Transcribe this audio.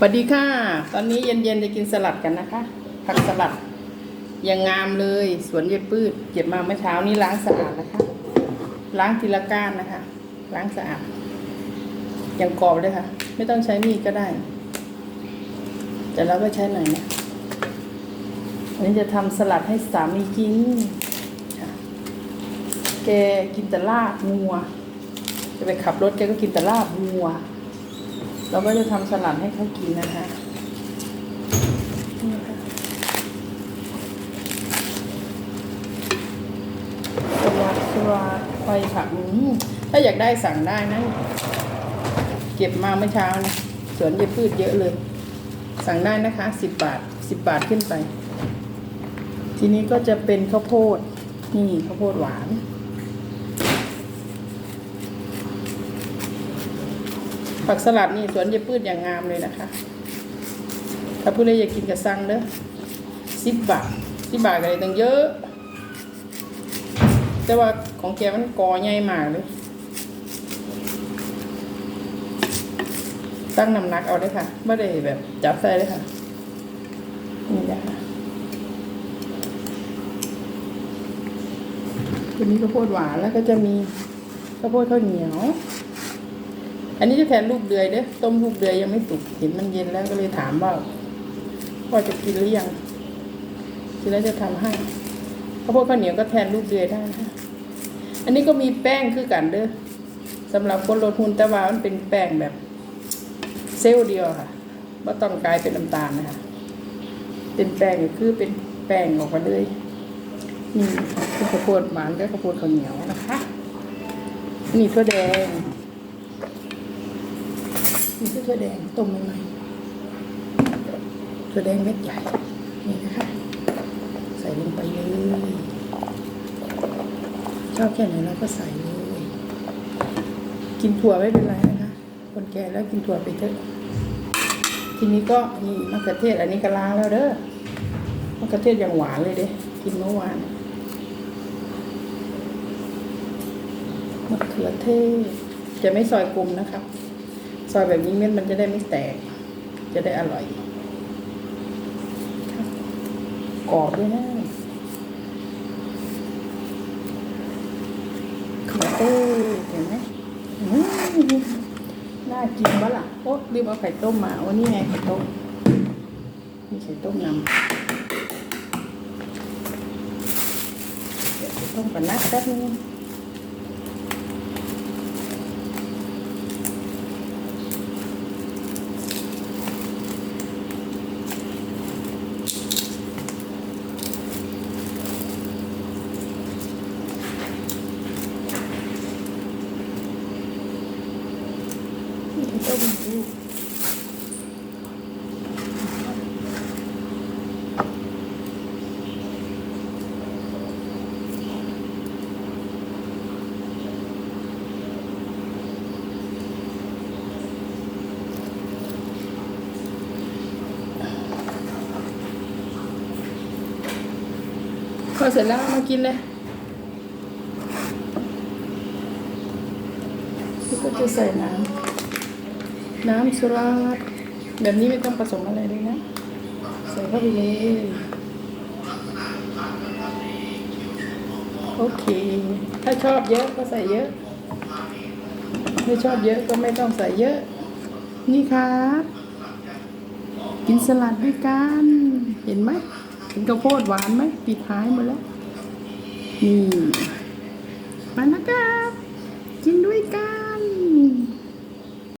สวัสดีค่ะ ตอนนี้เย็นๆจะกินสลัดกันนะคะ ผักสลัดย่างงามเลยสวนเย็บปืดเก็บมาเมื่อเช้านี้ล้างสะอาดนะคะ ล้างทีละก้านนะคะ ล้างสะอาดอย่างกรอบเลยค่ะ ไม่ต้องใช้มีดก็ได้ แต่เราก็ใช้หน่อยนะวันนี้จะทำสลัดให้สามีกินแกกินแต่ลาบงัว จะไปขับรถแกก็กินแต่ลาบงัว เราก็จะทำสลัดให้เขากินนะคะนี่ค่ะสลัดสลัดไฟผักถ้าอยากได้สั่งได้นะเก็บมาเมื่อเช้านะสวนเยพืชเยอะเลย สั่งได้นะคะสิบบาทสิบบาทขึ้นไป ทีนี้ก็จะเป็นข้าวโพดนี่ข้าวโพดหวาน ผักสลัดนี่สวนเยพืชอย่างงามเลยนะคะ ถ้าผู้ใดอยากกินกระซังเด้อสิบบาทสิบบาทก็เลยตั้งเยอะ แต่ว่าของแกมันกอใหญ่มากเลย ตั้งน้ำหนักเอาได้ค่ะไม่ได้แบบจับใส่เลยค่ะนี่แหละคะตัวนี้ข้าวโพดหวานแล้วก็จะมีข้าวโพดข้าวเหนียว อันนี้จะแทนลูกเดือยเด้อต้มลูกเดือยยังไม่สุกเห็นมันเย็นแล้วก็เลยถามว่าว่าจะกินหรือยังทีแล้วจะทำให้ข้าวโพดข้าวเหนียวก็แทนลูกเดือยได้นะคะอันนี้ก็มีแป้งคือกันเด้อสำหรับคนลดหุ่นแต่ว่ามันเป็นแป้งแบบ เซลล์เดียวค่ะว่าต้องกลายเป็นน้ำตาลนะคะเป็นแป้งก็คือเป็นแป้งออกมาเลยนี่ข้าวโพดหวานและข้าวโพดข้าวเหนียวนะคะ นี่ถั่วแดง นี่คือถั่วแดงต้มใหม่ๆถั่วแดงเม็ดใหญ่นี่นะคะ ใส่ลงไปเลยชอบแค่ไหนเราก็ใส่เลย กินถั่วไม่เป็นไรนะคะ คนแก่แล้วกินถั่วไปเถอะทีนี้ก็นี่มะเขือเทศอันนี้ก็ล้างแล้วเด้อมะเขือเทศอย่างหวานเลยเด้กินเมื่อวานมะเขือเทศจะไม่ซอยกลมนะครับ ซอยแบบนี้เม็ดมันจะได้ไม่แตก จะได้อร่อยกรอบด้วยนะเขือเทศเห็นไหมน่ากินวะล่ะโอ๊ะรีบเอาไข่ต้มมาวันนี้ไงไข่ต้มมีไข่ต้มนำเดี๋ยวไข่ต้มก่อนนะแป๊บนึง พอเสร็จแล้วมากินเลยแล้วก็จะใส่น้ำ น้ำสลัดแบบนี้ไม่ต้องผสมอะไรเลยนะ ใส่เข้าไปเลย โอเค ถ้าชอบเยอะก็ใส่เยอะ ไม่ชอบเยอะก็ไม่ต้องใส่เยอะ นี่ครับกินสลัดด้วยกัน เห็นไหมเห็นข้าวโพดหวานไหมปิดท้ายหมดแล้ว นี่มาแล้วยกัน